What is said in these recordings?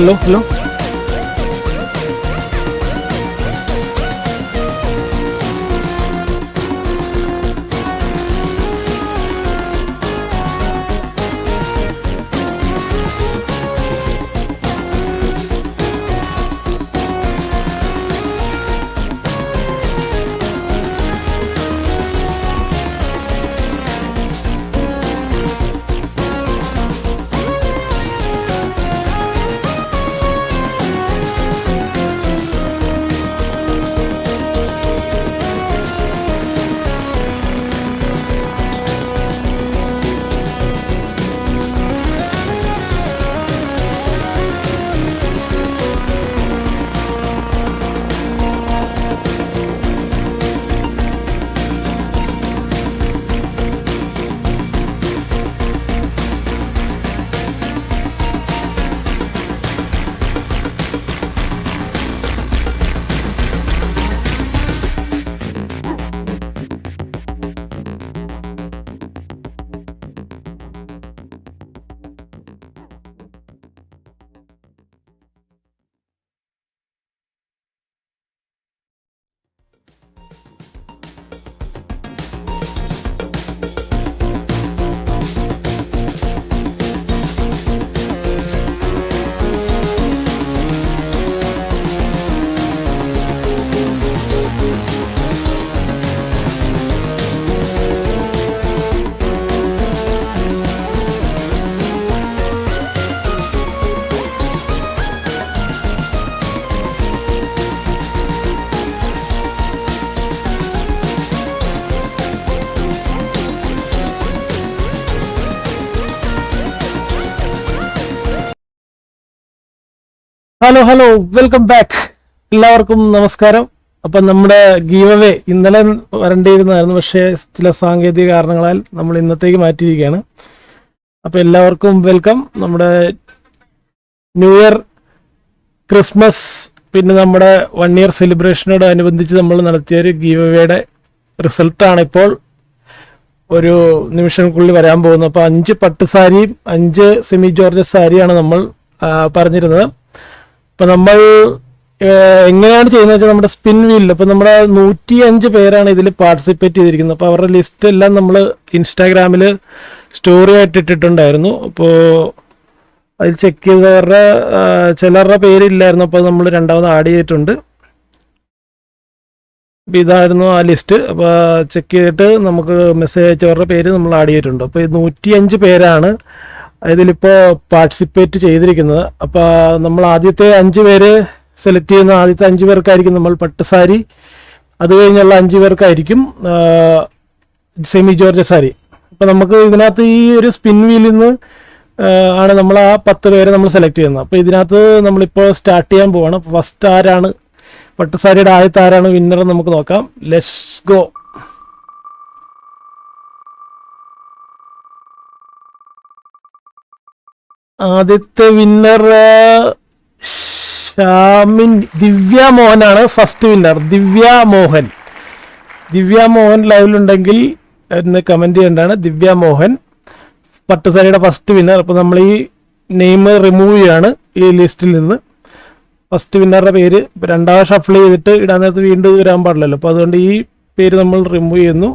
Hello hello hello hello welcome back എല്ലാവർക്കും നമസ്കാരം. അപ്പൊ നമ്മുടെ ഗീവ് അവേ ഇന്നലെ വരേണ്ടിയിരുന്നതായിരുന്നു പക്ഷേ ചില സാങ്കേതിക കാരണങ്ങളാൽ നമ്മൾ ഇന്നത്തേക്ക് മാറ്റിയിരിക്കുകയാണ്. അപ്പൊ എല്ലാവർക്കും വെൽക്കം നമ്മുടെ ന്യൂ ഇയർ ക്രിസ്മസ് പിന്നെ നമ്മുടെ വൺ ഇയർ സെലിബ്രേഷനോട് അനുബന്ധിച്ച് നമ്മൾ നടത്തിയ ഒരു ഗീവ് അവേയുടെ റിസൾട്ടാണ് ഇപ്പോൾ ഒരു നിമിഷങ്ങൾക്കുള്ളിൽ വരാൻ പോകുന്നത്. അപ്പോൾ അഞ്ച് പട്ട് സാരിയും അഞ്ച് സെമി ജോർജസ് സാരിയാണ് നമ്മൾ പറഞ്ഞിരുന്നത്. അപ്പൊ നമ്മൾ എങ്ങനെയാണ് ചെയ്യുന്നത് വെച്ചാൽ നമ്മുടെ സ്പിൻ വീലിൽ ഇപ്പം നമ്മുടെ നൂറ്റി അഞ്ച് പേരാണ് ഇതിൽ പാർട്ടിസിപ്പേറ്റ് ചെയ്തിരിക്കുന്നത്. അപ്പൊ അവരുടെ ലിസ്റ്റ് എല്ലാം നമ്മൾ ഇൻസ്റ്റാഗ്രാമിൽ സ്റ്റോറി ആയിട്ട് ഇട്ടിട്ടുണ്ടായിരുന്നു. അപ്പോൾ അതിൽ ചെക്ക് ചെയ്തവരുടെ ചിലരുടെ പേരില്ലായിരുന്നു. അപ്പോൾ നമ്മൾ രണ്ടാമത് ആഡ് ചെയ്തിട്ടുണ്ട്. അപ്പോൾ ഇതായിരുന്നു ആ ലിസ്റ്റ് അപ്പോൾ ചെക്ക് ചെയ്തിട്ട് നമുക്ക് മെസ്സേജ് അയച്ചവരുടെ പേര് നമ്മൾ ആഡ് ചെയ്തിട്ടുണ്ട്. അപ്പോൾ നൂറ്റി അഞ്ച് പേരാണ് ഇതിലിപ്പോൾ പാർട്ടിസിപ്പേറ്റ് ചെയ്തിരിക്കുന്നത്. അപ്പോൾ നമ്മൾ ആദ്യത്തെ അഞ്ച് പേര് സെലക്ട് ചെയ്യുന്ന ആദ്യത്തെ അഞ്ച് പേർക്കായിരിക്കും നമ്മൾ പട്ടുസാരി. അത് കഴിഞ്ഞുള്ള അഞ്ച് പേർക്കായിരിക്കും സെമി ജോർജ സാരി. അപ്പോൾ നമുക്ക് ഇതിനകത്ത് ഈ ഒരു സ്പിൻ വീലിൽ നിന്ന് ആണ് നമ്മൾ ആ പത്ത് പേരെ നമ്മൾ സെലക്ട് ചെയ്യുന്നത്. അപ്പോൾ ഇതിനകത്ത് നമ്മളിപ്പോൾ സ്റ്റാർട്ട് ചെയ്യാൻ പോവാണ്. ഫസ്റ്റ് ആരാണ്? പട്ടുസാരിയുടെ ആദ്യത്തെ ആരാണ്? വിന്നർ നമുക്ക് നോക്കാം. ലെസ് ഗോ ആദ്യത്തെ വിന്നർ ഷാമിൻ ദിവ്യ മോഹനാണ് ഫസ്റ്റ് വിന്നർ ദിവ്യ മോഹൻ. ദിവ്യ മോഹൻ ലൈവിലുണ്ടെങ്കിൽ എന്ന് കമന്റ് ചെയ്യേണ്ടതാണ്. ദിവ്യ മോഹൻ പട്ടുസാരിയുടെ ഫസ്റ്റ് വിന്നർ അപ്പോൾ നമ്മൾ ഈ നെയിം റിമൂവ് ചെയ്യാണ് ഈ ലിസ്റ്റിൽ നിന്ന്. ഫസ്റ്റ് വിന്നറുടെ പേര് രണ്ടാമത് ഷഫിൾ ചെയ്തിട്ട് ഇടാൻ നേരത്ത് വീണ്ടും വരാൻ പാടില്ലല്ലോ. അപ്പോൾ അതുകൊണ്ട് ഈ പേര് നമ്മൾ റിമൂവ് ചെയ്യുന്നു.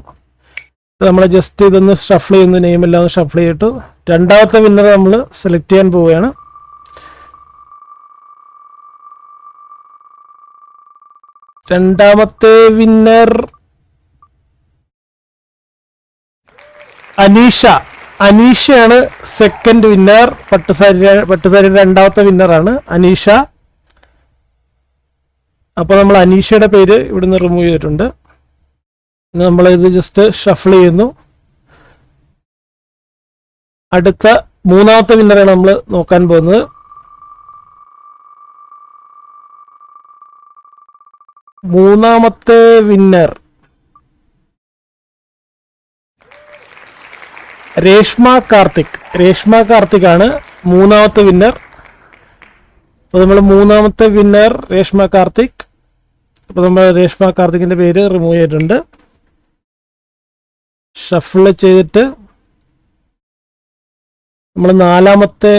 നമ്മൾ ജസ്റ്റ് ഇതൊന്ന് ഷഫിൾ ചെയ്യുന്ന നെയിം എല്ലാം ഒന്ന് ഷഫിൾ ചെയ്തിട്ട് രണ്ടാമത്തെ വിന്നർ നമ്മൾ സെലക്ട് ചെയ്യാൻ പോവുകയാണ്. രണ്ടാമത്തെ വിന്നർ അനീഷ. അനീഷയാണ് സെക്കൻഡ് വിന്നർ പട്ടുസാരി പട്ടുസാരി രണ്ടാമത്തെ വിന്നറാണ് അനീഷ. അപ്പൊ നമ്മൾ അനീഷയുടെ പേര് ഇവിടുന്ന് റിമൂവ് ചെയ്തിട്ടുണ്ട്. നമ്മൾ ഇത് ജസ്റ്റ് ഷഫിൾ ചെയ്യുന്നു. അടുത്ത മൂന്നാമത്തെ വിന്നറാണ് നമ്മൾ നോക്കാൻ പോകുന്നത്. മൂന്നാമത്തെ വിന്നർ രേഷ്മ കാർത്തിക്. രേഷ്മ കാർത്തിക് ആണ് മൂന്നാമത്തെ വിന്നർ അപ്പോൾ നമ്മൾ മൂന്നാമത്തെ വിന്നർ രേഷ്മ കാർത്തിക്. അപ്പോൾ നമ്മൾ രേഷ്മ കാർത്തിക്കിന്റെ പേര് റിമൂവ് ചെയ്തിട്ടുണ്ട്. ഷഫിൾ ചെയ്തിട്ട് നമ്മൾ നാലാമത്തെ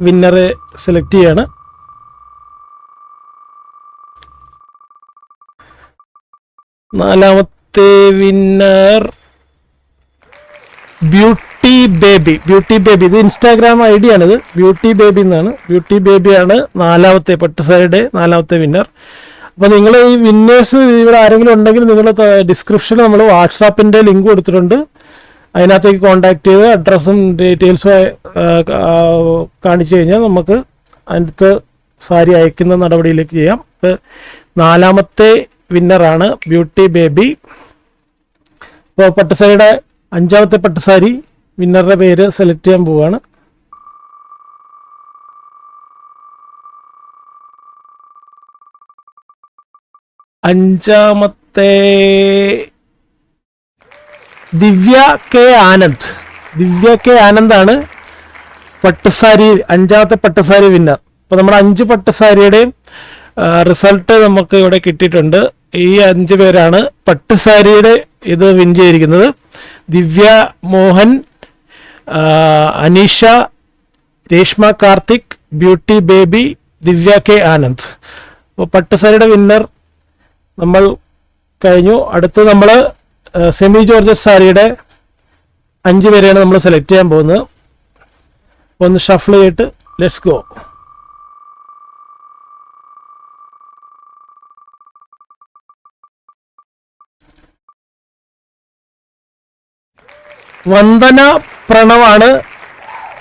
വിന്നറെ സെലക്ട് ചെയ്യാണ്. നാലാമത്തെ winner beauty baby beauty baby ഇത് ഇൻസ്റ്റാഗ്രാം ഐ ഡി ആണിത്. ബ്യൂട്ടി ബേബി എന്നാണ്. ബ്യൂട്ടി ബേബിയാണ് നാലാമത്തെ പട്ടുസാരിയുടെ നാലാമത്തെ വിന്നർ അപ്പോൾ നിങ്ങൾ ഈ വിന്നേഴ്സ് ഇവിടെ ആരെങ്കിലും ഉണ്ടെങ്കിൽ നിങ്ങൾ ഡിസ്ക്രിപ്ഷനിൽ നമ്മൾ വാട്സാപ്പിന്റെ ലിങ്ക് കൊടുത്തിട്ടുണ്ട്. അതിനകത്തേക്ക് കോൺടാക്ട് ചെയ്ത് അഡ്രസ്സും ഡീറ്റെയിൽസും കാണിച്ചു കഴിഞ്ഞാൽ നമുക്ക് അതിനകത്ത് സാരി അയക്കുന്ന നടപടിയിലേക്ക് ചെയ്യാം. നാലാമത്തെ വിന്നറാണ് ബ്യൂട്ടി ബേബി ഇപ്പോൾ പട്ടുസാരിയുടെ അഞ്ചാമത്തെ പട്ടുസാരി വിന്നറുടെ പേര് സെലക്ട് ചെയ്യാൻ പോവുകയാണ് അഞ്ചാമത്തെ ദിവ്യ കെ ആനന്ദ്. ദിവ്യ കെ ആനന്ദാണ് പട്ടുസാരി അഞ്ചാമത്തെ പട്ടുസാരി വിന്നർ അപ്പോൾ നമ്മുടെ അഞ്ച് പട്ടുസാരിയുടെയും റിസൾട്ട് നമുക്ക് ഇവിടെ കിട്ടിയിട്ടുണ്ട്. ഈ അഞ്ച് പേരാണ് പട്ടുസാരിയുടെ ഇത് വിൻ ചെയ്തിരിക്കുന്നത്. Divya Mohan Aneesha Reshma Karthik beauty baby Divya K Anand. അപ്പോൾ പട്ടുസാരിയുടെ വിന്നർ നമ്മൾ കഴിഞ്ഞു. അടുത്ത് നമ്മൾ സെമി ജോർജസ് സാരിയുടെ അഞ്ച് പേരെയാണ് നമ്മൾ സെലക്ട് ചെയ്യാൻ പോകുന്നത്. ഒന്ന് ഷഫിൾ ചെയ്തിട്ട് ലെറ്റ്സ് ഗോ വന്ദന പ്രണവാണ്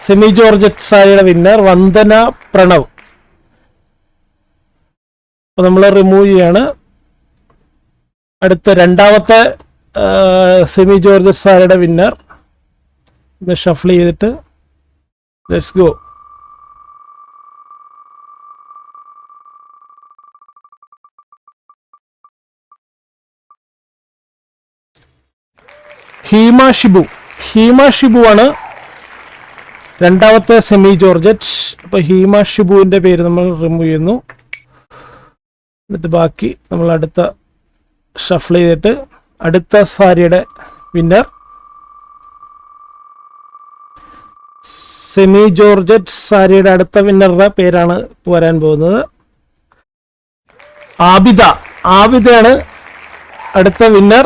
സെമി ജോർജറ്റ് സാരിയുടെ വിന്നർ വന്ദന പ്രണവ്. അപ്പൊ നമ്മൾ റിമൂവ് ചെയ്യാണ്. അടുത്ത രണ്ടാമത്തെ സെമി ജോർജ് സാറുടെ വിന്നർ ഇത് ഷഫിൾ ചെയ്തിട്ട് ലെറ്റ്സ് ഗോ ഹീമ ഷിബു. ഹീമ ഷിബു ആണ് രണ്ടാമത്തെ സെമി ജോർജറ്റ് അപ്പൊ ഹീമ ഷിബുവിന്റെ പേര് നമ്മൾ റിമൂവ് ചെയ്യുന്നു. എന്നിട്ട് ബാക്കി നമ്മൾ അടുത്ത ഷഫിൾ ചെയ്തിട്ട് അടുത്ത സാരിയുടെ വിന്നർ സെമി ജോർജറ്റ് സാരിയുടെ അടുത്ത വിന്നറുടെ പേരാണ് വരാൻ പോകുന്നത്. ആബിദ ആബിദയാണ് അടുത്ത വിന്നർ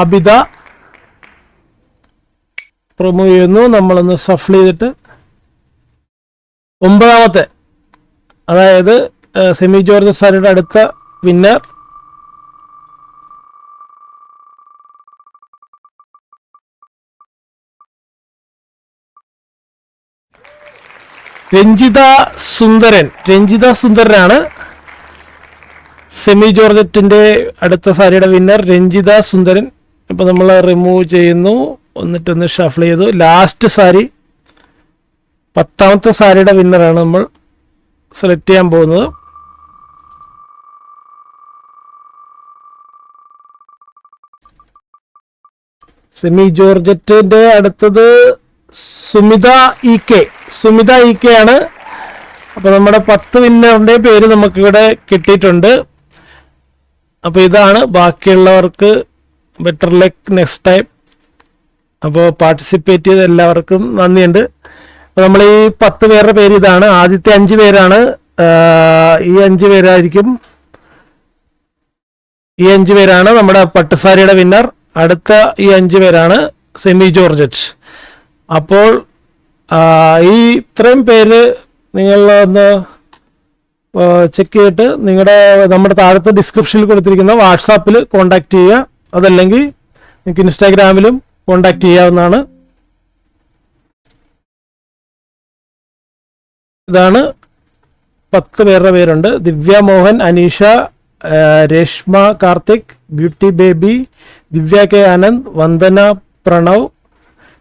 ആബിദ പ്രൊമോ ചെയ്യുന്നു. നമ്മളൊന്ന് ഷഫിൾ ചെയ്തിട്ട് ഒമ്പതാമത്തെ അതായത് സെമി ജോർജ് സാരിയുടെ അടുത്ത വിന്നർ രഞ്ജിത സുന്ദരൻ. രഞ്ജിത സുന്ദരനാണ്. സെമി ജോർജറ്റിന്റെ അടുത്ത സാരിയുടെ വിന്നർ രഞ്ജിത സുന്ദരൻ. ഇപ്പൊ നമ്മൾ റിമൂവ് ചെയ്യുന്നു. എന്നിട്ടൊന്ന് ഷഫിൾ ചെയ്തു. ലാസ്റ്റ് സാരി. പത്താമത്തെ സാരിയുടെ വിന്നറാണ് നമ്മൾ സെലക്ട് ചെയ്യാൻ പോകുന്നത്. സെമി ജോർജറ്റിന്റെ അടുത്തത് Sumitha E K. Sumitha E K ആണ്. അപ്പൊ നമ്മുടെ പത്ത് വിന്നറിന്റെ പേര് നമുക്കിവിടെ കിട്ടിയിട്ടുണ്ട്. അപ്പൊ ഇതാണ് ബാക്കിയുള്ളവർക്ക് ബെറ്റർ ലക്ക് നെക്സ്റ്റ് ടൈം അപ്പോൾ പാർട്ടിസിപ്പേറ്റ് ചെയ്ത എല്ലാവർക്കും നന്ദിയുണ്ട്. അപ്പോൾ നമ്മൾ ഈ പത്ത് പേരുടെ പേര് ഇതാണ്. ആദ്യത്തെ അഞ്ച് പേരാണ്. ഈ അഞ്ച് പേരായിരിക്കും. ഈ അഞ്ച് പേരാണ് നമ്മുടെ പട്ടുസാരിയുടെ വിന്നർ അടുത്ത ഈ അഞ്ച് പേരാണ് സെമി ജോർജറ്റ്. അപ്പോൾ ഈ ഇത്രയും പേര് നിങ്ങൾ ഒന്ന് ചെക്ക് ചെയ്തിട്ട് നിങ്ങളുടെ നമ്മുടെ താഴത്തെ ഡിസ്ക്രിപ്ഷനിൽ കൊടുത്തിരിക്കുന്ന വാട്സാപ്പിൽ കോൺടാക്ട് ചെയ്യുക. അതല്ലെങ്കിൽ നിങ്ങൾക്ക് ഇൻസ്റ്റാഗ്രാമിലും കോൺടാക്ട് ചെയ്യാവുന്നതാണ്. ഇതാണ് പത്ത് പേരുടെ പേരുണ്ട്. Divya Mohan Aneesha Reshma Karthik beauty baby Divya K Anand Vandana Pranav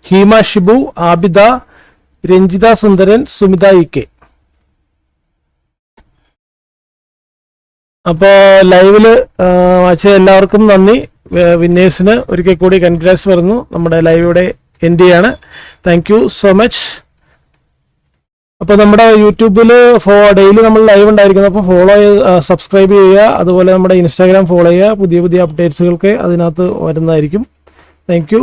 Heema Shibu Abida Ranjitha Sundaran Sumitha E K. അപ്പോൾ ലൈവിൽ അച്ഛ എല്ലാവർക്കും നന്ദി. വിന്നേഴ്സിന് ഒരിക്കൽ കൂടി കൺഗ്രാറ്റ്സ് പറഞ്ഞു നമ്മുടെ ലൈവ് ഇവിടെ എൻഡ് ചെയ്യാണ്. താങ്ക് യു സോ മച്ച് അപ്പോൾ നമ്മുടെ യൂട്യൂബിൽ ഫോ ഡെയിലി നമ്മൾ ലൈവ് ഉണ്ടായിരിക്കുന്നത് അപ്പോൾ ഫോളോ സബ്സ്ക്രൈബ് ചെയ്യുക. അതുപോലെ നമ്മുടെ ഇൻസ്റ്റാഗ്രാം ഫോളോ ചെയ്യുക. പുതിയ പുതിയ അപ്ഡേറ്റ്സുകൾക്ക് അതിനകത്ത് വരുന്നതായിരിക്കും. താങ്ക്